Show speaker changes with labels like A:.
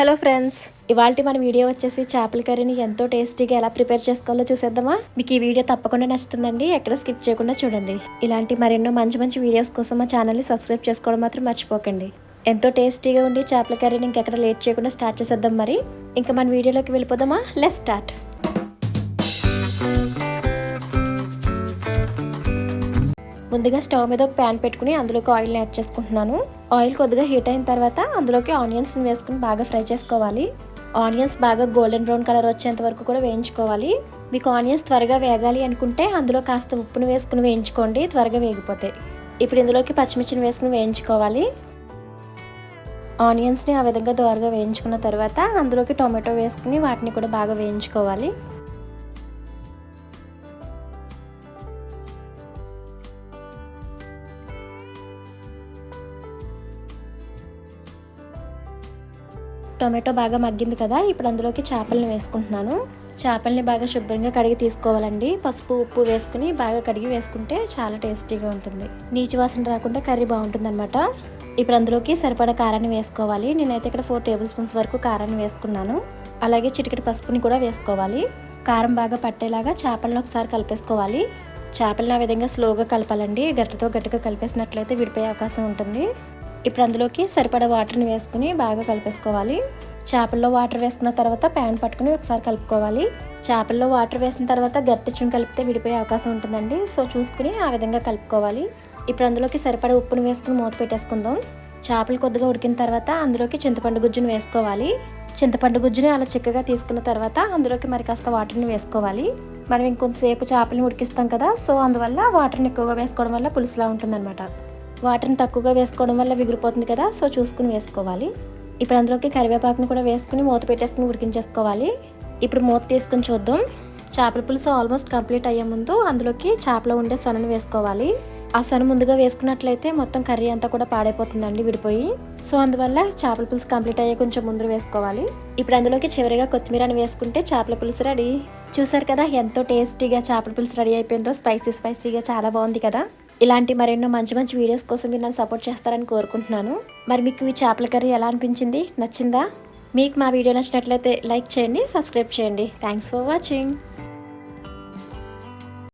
A: Hello friends ఇవాళ మన video వచ్చేసి చేపల కర్రీని ఎంతో టేస్టీగా ఎలా ప్రిపేర్ చేసుకోవాలో చూసేద్దామా? మీకు ఈ వీడియో తప్పకుండా నచ్చుతుందండి ఎక్కడ స్కిప్ చేయకుండా చూడండి. ఇలాంటి మరెన్నో మంచి మంచి వీడియోస్ కోసం మా ఛానల్ని సబ్స్క్రైబ్ చేసుకోవడం మాత్రం మర్చిపోకండి. ఎంతో టేస్టీగా ఉండి చేపల కర్రీని ఇంకెక్కడ లేట్ చేయకుండా స్టార్ట్ చేసేద్దాం మరి. ఇంకా మన వీడియోలోకి వెళ్ళిపోదామా? లెస్ స్టార్ట్ ముందుగా స్టవ్ మీద ఒక ప్యాన్ పెట్టుకుని అందులోకి ఆయిల్ని యాడ్ చేసుకుంటున్నాను. ఆయిల్ కొద్దిగా హీట్ అయిన తర్వాత అందులోకి ఆనియన్స్ని వేసుకుని బాగా ఫ్రై చేసుకోవాలి. ఆనియన్స్ బాగా గోల్డెన్ బ్రౌన్ కలర్ వచ్చేంత వరకు కూడా వేయించుకోవాలి. మీకు ఆనియన్స్ త్వరగా వేగాలి అనుకుంటే అందులో కాస్త ఉప్పును వేసుకుని వేయించుకోండి త్వరగా వేగిపోతాయి ఇప్పుడు ఇందులోకి పచ్చిమిర్చిని వేసుకుని వేయించుకోవాలి. ఆనియన్స్ని ఆ విధంగా దోరగా వేయించుకున్న తర్వాత అందులోకి టొమాటో వేసుకుని వాటిని కూడా బాగా వేయించుకోవాలి. టొమాటో బాగా మగ్గింది కదా ఇప్పుడు అందులోకి చేపలను వేసుకుంటున్నాను. చేపల్ని బాగా శుభ్రంగా కడిగి తీసుకోవాలండి. పసుపు ఉప్పు వేసుకుని బాగా కడిగి వేసుకుంటే చాలా టేస్టీగా ఉంటుంది. నీచు వాసన రాకుండా కర్రీ బాగుంటుందన్నమాట. ఇప్పుడు అందులోకి సరిపడా కారాన్ని వేసుకోవాలి. నేనైతే ఇక్కడ ఫోర్ టేబుల్ స్పూన్స్ వరకు కారాన్ని వేసుకున్నాను. అలాగే చిటికెడు పసుపుని కూడా వేసుకోవాలి. కారం బాగా పట్టేలాగా చేపలను ఒకసారి కలిపేసుకోవాలి. చేపలను ఆ విధంగా స్లోగా కలపాలండి. గట్టితో గట్టిగా కలిపేసినట్లయితే విడిపోయే అవకాశం ఉంటుంది. ఇప్పుడు అందులోకి సరిపడ వాటర్ని వేసుకుని బాగా కలిపేసుకోవాలి. చేపల్లో వాటర్ వేసుకున్న తర్వాత ప్యాన్ పట్టుకుని ఒకసారి కలుపుకోవాలి. చేపల్లో వాటర్ వేసిన తర్వాత గట్టిచ్చుని కలిపితే విడిపోయే అవకాశం ఉంటుందండి. సో చూసుకుని ఆ విధంగా కలుపుకోవాలి. ఇప్పుడు అందులోకి సరిపడ ఉప్పును వేసుకుని మూత పెట్టేసుకుందాం. చేపలు కొద్దిగా ఉడికిన తర్వాత అందులోకి చింతపండు గుజ్జును వేసుకోవాలి. చింతపండు గుజ్జుని అలా చిక్కగా తీసుకున్న తర్వాత అందులోకి మరి కాస్త వాటర్ని వేసుకోవాలి. మనం ఇంకొంతసేపు చేపలను ఉడికిస్తాం కదా సో అందువల్ల వాటర్ని ఎక్కువగా వేసుకోవడం వల్ల పులుసులా ఉంటుందన్నమాట. వాటర్ని తక్కువగా వేసుకోవడం వల్ల విగిరిపోతుంది కదా సో చూసుకుని వేసుకోవాలి. ఇప్పుడు అందులోకి కరివేపాకుని కూడా వేసుకుని మూత పెట్టేసుకుని ఉడికించేసుకోవాలి. ఇప్పుడు మూత తీసుకుని చూద్దాం. చేపల పులుసు ఆల్మోస్ట్ కంప్లీట్ అయ్యే ముందు అందులోకి చేపలో ఉండే సొనను వేసుకోవాలి. ఆ సొన ముందుగా వేసుకున్నట్లయితే మొత్తం కర్రీ అంతా కూడా పాడైపోతుందండి విడిపోయి. సో అందువల్ల చేపల పులుసు కంప్లీట్ అయ్యే కొంచెం ముందు వేసుకోవాలి. ఇప్పుడు అందులోకి చివరిగా కొత్తిమీరని వేసుకుంటే చేపల పులుసు రెడీ. చూసారు కదా ఎంతో టేస్టీగా చేపల పులుసు రెడీ అయిపోయిందో స్పైసీ స్పైసీగా చాలా బాగుంది కదా. ఇలాంటి మరెన్నో మంచి మంచి వీడియోస్ కోసం మీరు నన్ను సపోర్ట్ చేస్తారని కోరుకుంటున్నాను. మరి మీకు ఈ చేపల కర్రీ ఎలా అనిపించింది? నచ్చిందా? మీకు మా వీడియో నచ్చినట్లయితే లైక్ చేయండి సబ్స్క్రైబ్ చేయండి. Thanks for watching